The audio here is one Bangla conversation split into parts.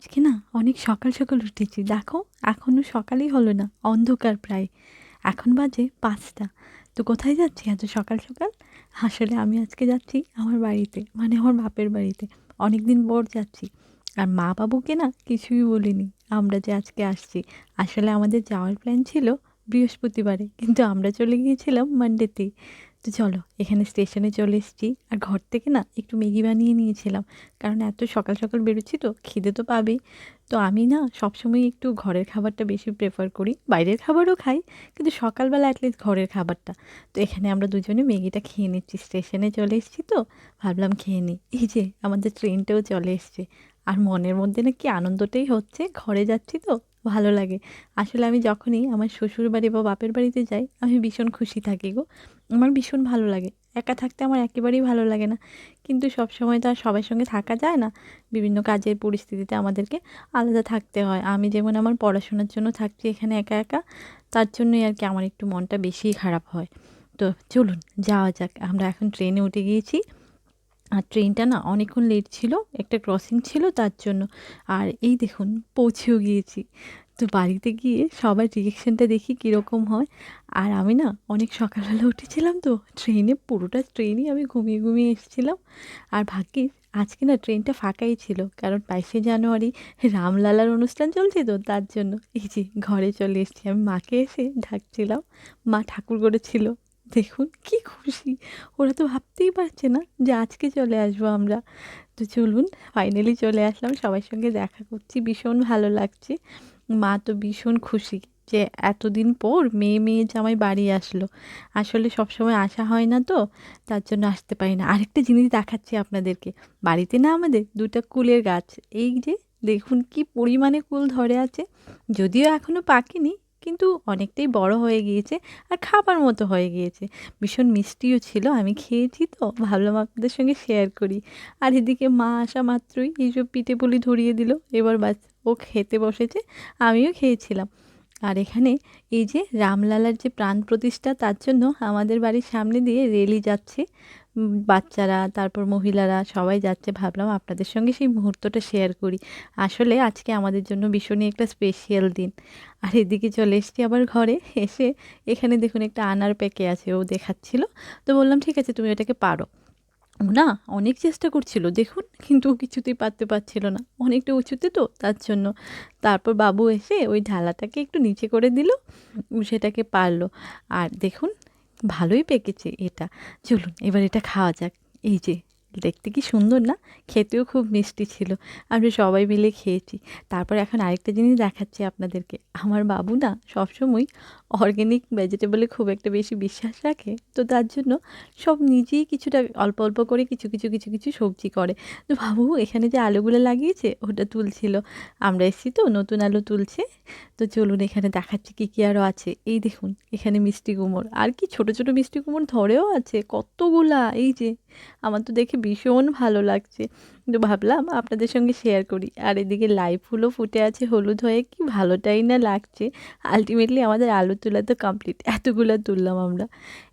আজকে না অনেক সকাল সকাল উঠেছি। দেখো এখনও সকালই হলো না, অন্ধকার প্রায়। এখন বাজে পাঁচটা। তো কোথায় যাচ্ছি এত সকাল সকাল? আসলে আমি আজকে যাচ্ছি আমার বাড়িতে মানে আমার বাপের বাড়িতে। অনেক দিন পর যাচ্ছি। আর মা বাবুকে না কিছুই বলিনি, আমরা যে আজকে আসছি। আসলে আমাদের যাওয়ার প্ল্যান ছিল বৃহস্পতিবারে, কিন্তু আমরা চলে গিয়েছিলাম মানডেতেই তো চলো, এখানে স্টেশনে চলে এসেছি। আর ঘর থেকে না একটু ম্যাগি বানিয়ে নিয়েছিলাম। কারণ এত সকাল সকাল বেরোচ্ছি তো, খিদে তো পাবেই। তো আমি না সবসময় একটু ঘরের খাবারটা বেশি প্রেফার করি। বাইরের খাবারও খাই, কিন্তু সকালবেলা অ্যাটলিস্ট ঘরের খাবারটা। তো এখানে আমরা দুজনে ম্যাগিটা খেয়ে নিচ্ছি। স্টেশনে চলে এসেছি তো, ভাবলাম খেয়ে নিই। এই যে, আমাদের ট্রেনটাও চলে এসছে। আর মনের মধ্যে না কি আনন্দটাই হচ্ছে। ঘরে যাচ্ছি তো ভালো লাগে। আসলে আমি যখনই আমার শ্বশুর বাড়ি বা বাপের বাড়িতে যাই, আমি ভীষণ খুশি থাকি গো। আমার ভীষণ ভালো লাগে। একা থাকতে আমার একেবারেই ভালো লাগে না। কিন্তু সব সময় তো আর সবার সঙ্গে থাকা যায় না। বিভিন্ন কাজের পরিস্থিতিতে আমাদেরকে আলাদা থাকতে হয়। আমি যেমন আমার পড়াশোনার জন্য থাকছি এখানে একা একা, তার জন্যই আর কি আমার একটু মনটা বেশিই খারাপ হয়। তো চলুন, যাওয়া যাক। আমরা এখন ট্রেনে উঠে গিয়েছি। আর ট্রেনটা না অনেকক্ষণ লেট ছিল, একটা ক্রসিং ছিল তার জন্য। আর এই দেখুন, পৌঁছেও গিয়েছি। তো বাড়িতে গিয়ে সবার রিয়েকশানটা দেখি কীরকম হয়। আর আমি না অনেক সকালবেলা উঠেছিলাম তো, ট্রেনে পুরোটা ট্রেনই আমি ঘুমিয়ে ঘুমিয়ে এসেছিলাম। আর ভাগ্যিস, আজকে না ট্রেনটা ফাঁকাই ছিল, কারণ বাইশে জানুয়ারি রামলালার অনুষ্ঠান চলছে তো তার জন্য। এই যে ঘরে চলে এসেছি, আমি মাকে এসে ঢাকছিলাম মা ঠাকুর করেছিল দেখুন, কি খুশি। ওরা তো ভাবতেই পারছে না যে আজকে চলে আসব আমরা। তো চলুন ফাইনালি চলে আসলাম, সবার সঙ্গে দেখা করছি। ভীষণ ভালো লাগছে। মা তো ভীষণ খুশি যে এতদিন পর মেয়ে মেয়ে জামাই বাড়ি আসলো। আসলে সবসময় আসা হয় না তো, তার জন্য আসতে পারি না। আরেকটা জিনিস দেখাচ্ছি আপনাদেরকে। বাড়িতে না আমাদের দুটা কুলের গাছ। এই যে দেখুন কি পরিমাণে কুল ধরে আছে। যদিও এখনও পাকেনি কিন্তু অনেকটাই বড় হয়ে গিয়েছে আর খাবার মতো হয়ে গিয়েছে। ভীষণ মিষ্টিও ছিল, আমি খেয়েছি তো, ভাবলাম আপনাদের সঙ্গে শেয়ার করি। আর এদিকে মা আসা মাত্রই এইসব পিঠে পুলি ধরিয়ে দিল, এবার বাস, ও খেতে বসেছে, আমিও খেয়েছিলাম। আর এখানে এই যে রামলালার যে প্রাণ প্রতিষ্ঠা, তার জন্য আমাদের বাড়ির সামনে দিয়ে রেলি যাচ্ছে। বাচ্চারা, তারপর মহিলারা সবাই যাচ্ছে। ভাবলাম আপনাদের সঙ্গে সেই মুহূর্তটা শেয়ার করি। আসলে আজকে আমাদের জন্য ভীষণই একটা স্পেশাল দিন। আর এদিকে চলে এসছি আবার ঘরে। এসে এখানে দেখুন একটা আনার প্যাকে আছে, ও দেখাচ্ছিল। তো বললাম, ঠিক আছে, তুমি ওটাকে পারো। না, অনেক চেষ্টা করছিল, দেখুন, কিন্তু কিছুতেই পারতে পারছিল না। অনেকটা উঁচুতে তো, তার জন্য। তারপর বাবু এসে ওই ঢালাটাকে একটু নিচে করে দিল সেটাকে পারল। আর দেখুন ভালোই পেকেছে এটা। চলুন এবার এটা খাওয়া যাক। এই যে দেখতে কি সুন্দর না? খেতেও খুব মিষ্টি ছিল। আমরা সবাই মিলে খেয়েছি। তারপর এখন আরেকটা জিনিস দেখাচ্ছি আপনাদেরকে। আমার বাবু না সবসময় অর্গ্যানিক ভেজিটেবলে খুব একটা বেশি বিশ্বাস রাখে। তো তার জন্য সব নিজেই কিছুটা অল্প অল্প করে কিছু কিছু কিছু কিছু সবজি করে। তো বাবু এখানে যে আলুগুলো লাগিয়েছে, ওটা তুলছিল। আমরা এসেছি তো, নতুন আলু তুলছে। তো চলুন এখানে দেখাচ্ছি কী কী আরও আছে। এই দেখুন, এখানে মিষ্টি কুমড়। আর কি ছোট ছোট মিষ্টি কুমড় ধরেও আছে। কতগুলা, এই যে। আমার তো দেখে ভীষণ ভালো লাগছে। তো ভাবলাম আপনাদের সঙ্গে শেয়ার করি। আর এদিকে লাই ফুলও ফুটে আছে, হলুদ হয়ে কি ভালোটাই না লাগছে। আলটিমেটলি আমাদের আলু তোলা তো কমপ্লিট এতগুলো তুললাম আমরা।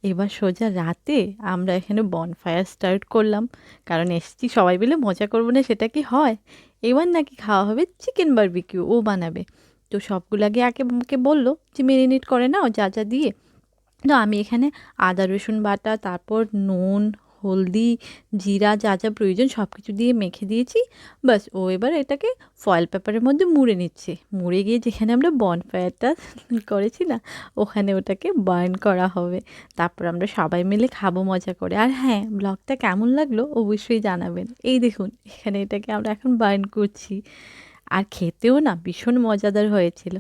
এবার সোজা রাতে আমরা এখানে বনফায়ার স্টার্ট করলাম। কারণ এসছি সবাই মিলে মজা করব না সেটা কি হয়? এবার নাকি খাওয়া হবে চিকেন বারবিকিউ ও বানাবে। তো সবগুলাকে আগে আমাকে বলল যে মেরিনেট করে নাও যা যা দিয়ে। তো আমি এখানে আদা রসুন বাটা, তারপর নুন হলদি, জিরা, যা যা প্রয়োজন সব কিছু দিয়ে মেখে দিয়েছি। বাস ও এবার এটাকে ফয়েল পেপারের মধ্যে মুড়ে নিচ্ছে। মুড়ে গিয়ে যেখানে আমরা বনফায়ারটা করেছি না, ওখানে ওটাকে বার্ন করা হবে। তারপর আমরা সবাই মিলে খাব মজা করে। আর হ্যাঁ ব্লগটা কেমন লাগল অবশ্যই জানাবেন। এই দেখুন, এখানে এটাকে আমরা এখন বার্ন করছি। আর খেতেও না ভীষণ মজাদার হয়েছিল।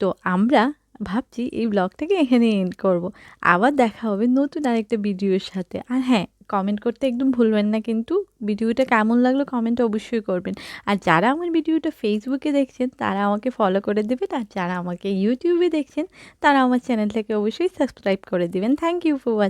তো আমরা ভাবছি এই ব্লগটাকে এখানে এন্ড করব। আবার দেখা হবে নতুন আরেকটা ভিডিওর সাথে। আর হ্যাঁ কমেন্ট করতে একদম ভুলবেন না কিন্তু ভিডিওটা কেমন লাগল কমেন্ট অবশ্যই করবেন। আর যারা আমার ভিডিওটা ফেসবুকে দেখছেন, তারা আমাকে ফলো করে দেবেন। আর যারা আমাকে ইউটিউবে দেখছেন, তারা আমার চ্যানেলটাকে অবশ্যই সাবস্ক্রাইব করে দেবেন। Thank you for watching